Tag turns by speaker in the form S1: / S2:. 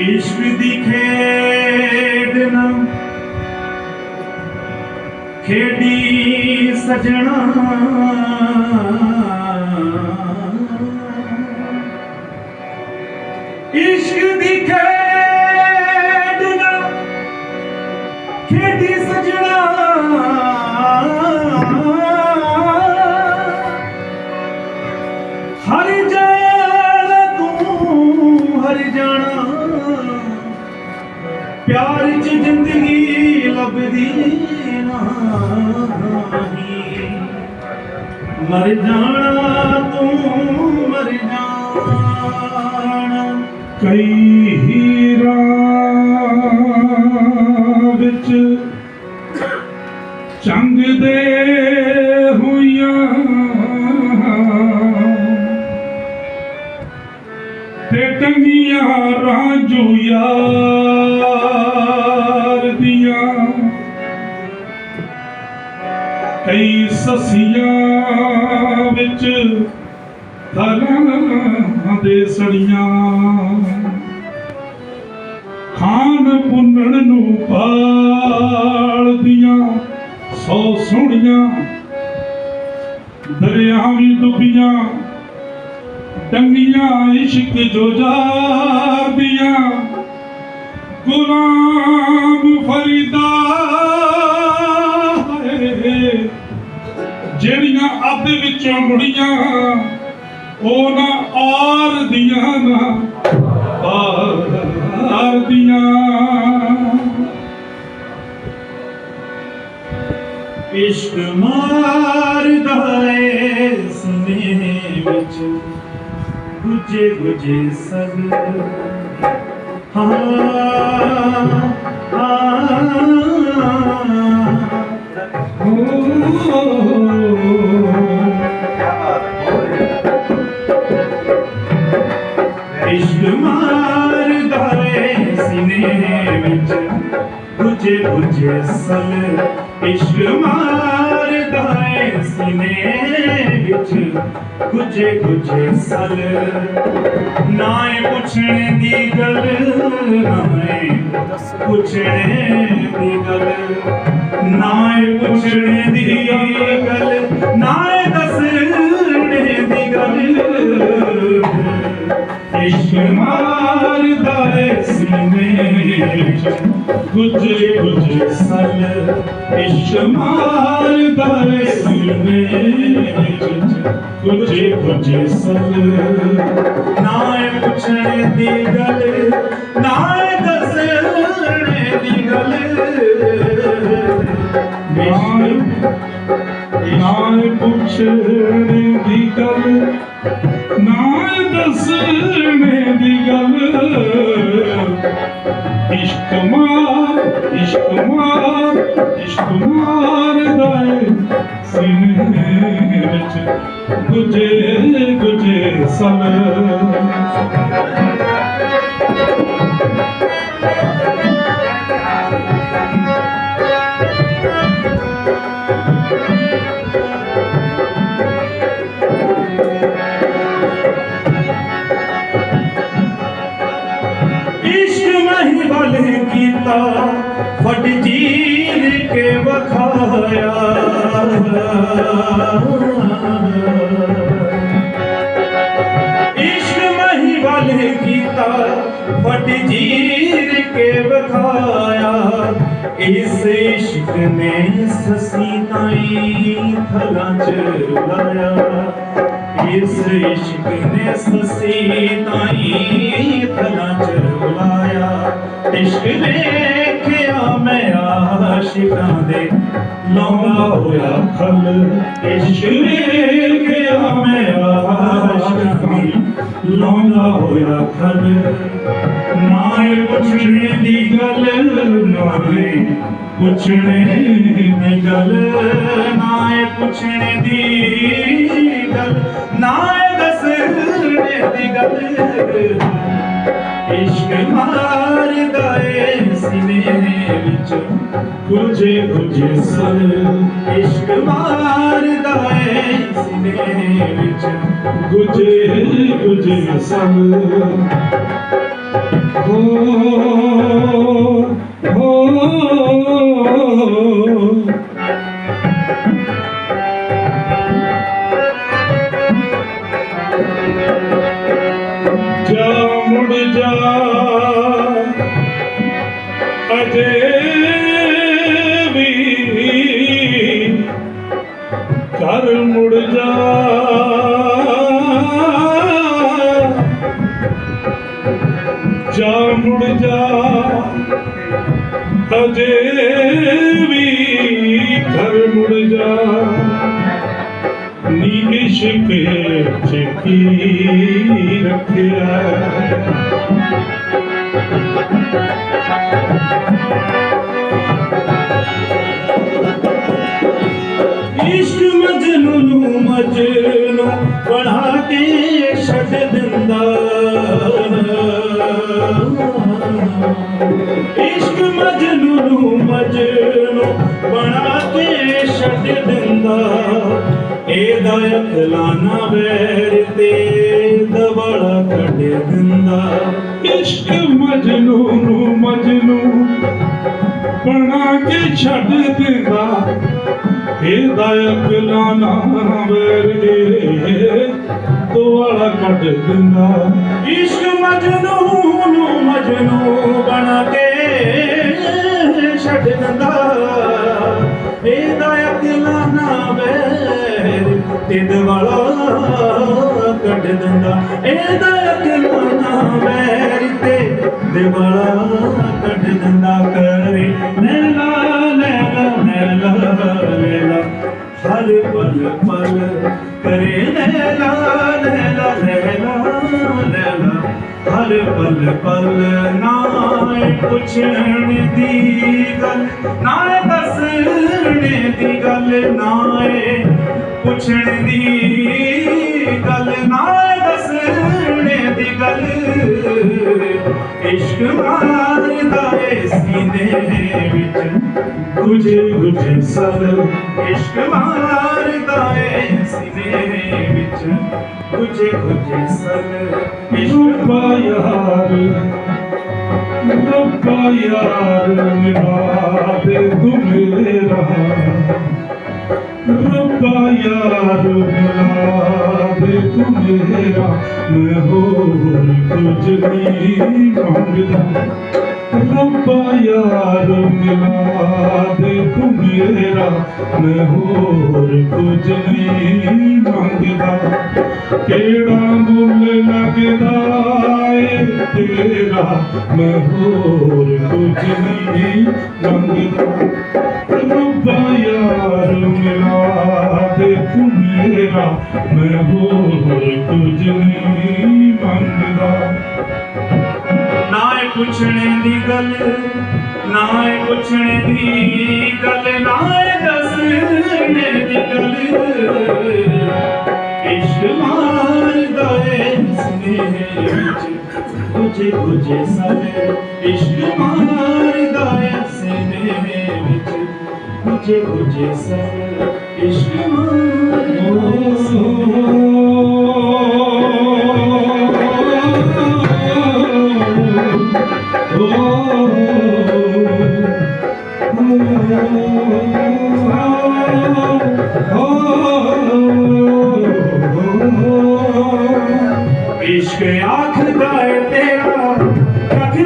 S1: ਇਸ਼ਕ ਦੀ ਖੇਡ ਨਾ ਖੇਡੀ ਸਜਣਾ। ਇਸ਼ਕ ਦੀ ਖੇਡ ਪਿਆਰ ਚ ਜ਼ਿੰਦਗੀ ਲੱਭਦੀ ਨਹੀਂ ਮਰ ਜਾਣਾ ਤੂੰ, ਮਰ ਜਾਣਾ।
S2: ਕਈ ਹੀਰਾ ਵਿੱਚ ਚੰਗ ਦੇ ਹੋਈਆਂ। ਤੇ ਟੰਗੀਆਂ ਰਾਂਝੂ ਯਾਰ ਸਸੀਆਂ ਵਿੱਚ ਥਲਾਂ ਦੇ ਸੜੀਆਂ। ਖਾਨ ਪੁੰਨਣ ਨੂੰ ਪਾਲਦੀਆਂ ਸੌ ਸੁਣੀਆਂ ਦਰਿਆਵੀ ਡੁੱਬੀਆਂ, ਡੰਗੀਆਂ ਇਸ਼ਕ ਜੋ ਜਾਦੀਆਂ ਗੁਲਾਮ ਫਰੀਦਾ ਅੱਧ ਉਹ ਨਾ ਆਰ ਦੀਆਂ ਨਾ, ਆਰ ਦੀਆਂ।
S1: ਇਸ਼ਕ ਮਾਰਦਾ ਏ ਸੀਨੇ ਵਿੱਚ ਗੁੱਜੇ ਗੁੱਜੇ ਸਭ। ਹਾਂ। ਗੁੱਜੇ ਗੁੱਜੇ ਸਭ ਇਸ਼ਕ ਮਾਰਦਾ ਏ ਸੀਨੇ ਵਿੱਚ ਗੁੱਜੇ ਗੁੱਜੇ ਸਲ ਨਾ ਏ ਪੁੱਛਣ ਦੀ ਗੱਲ ਨਾ ਏ ਪੁੱਛਣੇ ਦੀ ਗੱਲ ਨਾ ਏ ਪੁੱਛਣ ਦੀ ਗੱਲ ਨਾ ਏ ਇਸ਼ਕ ਮਾਰਦਾ ਏ ਸੀਨੇ ਵਿੱਚ ਗੁੱਜੇ ਸਲ ਇਸ਼ਕ ਮਾਰਦਾ ਏ ਸੀਨੇ ਵਿੱਚ ਗੁੱਜੇ ਸਲ ਨਾ ਏ ਦੀ ਗੱਲ
S2: ਇਸ਼ਕ ਮਾਰ ਇਸ਼ਕ ਮਾਰ ਇਸ਼ਕ ਮਾਰ ਦਾਏ ਸੀਨੇ ਵਿੱਚ ਗੁਜੇ ਗੁਜੇ
S1: ਫਟ ਜੀਰ ਕੇ ਵਖਾਇਆ। ਇਸ ਇਸ਼ਕ ਨੇ ਸਸੀ ਤਾਈ ਥਲਾਂ ਚ ਲਾਇਆ। ਇਸ ਇਸ਼ਕ ਨੇ ਸਸੀ ਤਾਈ ਥਲਾਂ ਚ ਲਾਇਆ। ਇਸ਼ਕ ਨੇ ਆਸ਼ਿਕਾਂ ਦੇ ਲਾਉਂਦਾ ਹੋਇਆ ਖਲ। ਇਸ਼ਕ ਦੇਖਿਆ ਮੈਂ ਆਸ਼ਿਕਾਂ ਦੇ ਲਾਉਂਦਾ ਹੋਇਆ ਖਲ। ਨਾਏ ਪੁੱਛਣੇ ਦੀ ਗੱਲ ਨਾਏ ਪੁੱਛਣੇ ਦੀ ਗੱਲ ਨਾਏ ਪੁੱਛਣੇ ਦੀ ਗੱਲ। ਨਾਏ ਦੱਸਣੇ ਦੀ ਗੱਲ। ਇਸ਼ਕ ਮਾਰਦਾ ਗੁੱਜੇ ਗੁੱਜੇ ਸਰ ਇਸ਼ਕ ਮਾਰਦਾ ਏ ਸੀਨੇ ਵਿੱਚ
S2: ਗੁਜੇ ਗੁਜੇ ਸਭ ਹੋ ਹੋ ਘਰ ਮੁੜ ਜਾ। ਜਾ ਮੁੜ ਜਾ। ਅਜੇ ਵੀ ਘਰ ਮੁੜ ਜਾ। ਨੀ ਇਸ਼ਕ ਚ ਰੱਖਿਆ।
S1: ਨੂੰ ਬਣਾ ਕੇ ਛੱਡ ਦਿੰਦਾ ਇਸ਼ਕ ਮਜਨੂ ਨੂੰ ਮਜਨੂ ਬਣਾ ਕੇ ਛੱਡ ਦਿੰਦਾ ਇਹਦਾ ਅਕਲਾਨਾ ਵੈਰ ਤੇ ਦਵਾਲਾ ਕੱਢ ਦਿੰਦਾ
S2: ਇਸ਼ਕ ਮਜਨੂ ਨੂੰ ਮਜਨੂ ਬਣਾ ਕੇ ਛੱਡ ਦਿੰਦਾ ਇਹਦਾ ਅਕਲਾਨਾ ਵੇਰੇ ਦੁਆਲਾ ਕੱਢ ਦਿੰਦਾ।
S1: ਇਸ਼ਕ ਮਜਨੂੰ ਨੂੰ ਮਜਨੂ ਬਣਾ ਕੇ ਛੱਡ ਦਿੰਦਾ। ਇਹਦਾ ਅਕਲਾ ਨਾ। ਵੈਰ ਤਿੰਦ ਵਾਲਾ ਕੱਢ ਦਿੰਦਾ। ਇਹਦਾ ਅਕਲਾ ਨਾ ਵੈਰ ਤੇ ਦਿਵਾਲਾ ਕੱਢ ਦਿੰਦਾ। ਕਰੇ ਨੈਲਾ ਨੈਲਾ ਨੈਲਾ ਨੈਲਾ ਹਰ ਪਲ ਪਲ ਕਰੇ ਨੈਲਾ ਨੈਲਾ ਨੈਲਾ ਨੈਲਾ ਹਰ ਪਲ ਪਲ ਨਾਏ ਪੁੱਛਣ ਦੀ ਗੱਲ, ਨਾਏ ਦੱਸਣ ਦੀ ਗੱਲ, ਨਾਏ ਪੁੱਛਣ ਦੀ ਗੱਲ, ਨਾਏ ਦੱਸਣ ਦੀ ਗੱਲ। ਇਸ਼ਕ ਮਾਰਦਾ ਏ ਸੀਨੇ ਵਿੱਚ ਗੁਜ ਗੁਜ ਸਰ ਇਸ਼ਕ ਮਾਰਦਾ ਏ ਸੀਨੇ ਵਿੱਚ ਗੁਜ ਗੁਜ ਸਰ ਇਸ਼ਕ
S2: ਰੱਬਾ ਯਾਰ ਰੱਬਾ ਯਾਰ ਮੇਰਾ ਦੇ ਤੂੰ ਮੇਰਾ ਰੱਬਾ ਯਾਰ ਮੇਰਾ ਦੇ ਤੂੰ ਮੇਰਾ ਮੈਂ ਹੋਰ ਕੁਝ ਨਹੀਂ ਮੰਗਦਾ ਰੱਬਾ ਯਾਰ ਮੇਰਾ ਦੇ ਤੂੰ ਮੇਰਾ ਮੈਂ ਹੋਰ ਕੁਝ ਨਹੀਂ ਮੰਗਦਾ ਕਿਹੜਾ ਮੁੱਲ ਲੱਗਦਾ ਏ ਤੇਰਾ ਮੈਂ ਹੋਰ ਕੁਝ ਨਹੀਂ ਮੰਗਦਾ ਰੱਬਾ ਯਾਰ ਮਿਲਾ ਦੇ ਤੂੰ ਮੇਰਾ ਮੈਂ ਹੋਰ ਕੁਝ ਨਹੀਂ ਮੰਗਦਾ
S1: ਨਾ ਇਹ ਪੁੱਛਣੇ ਦੀ ਗੱਲ ਨਾ ਇਹ ਪੁੱਛਣੇ ਦੀ ਗੱਲ ਨਾ ਇਹ ਦੱਸਣੇ ਦੀ ਗੱਲ ਇਸ਼ਕ ਤੁਝੇ ਤੁਝੇ ਸਾਰੇ ਇਸ਼ਕ ਮਾਰਦਾ ਏ ਸਨੇਹ ਇਸ਼ਕ ਆਖਦਾ ਏ ਤੇਰਾ ਕੱਖ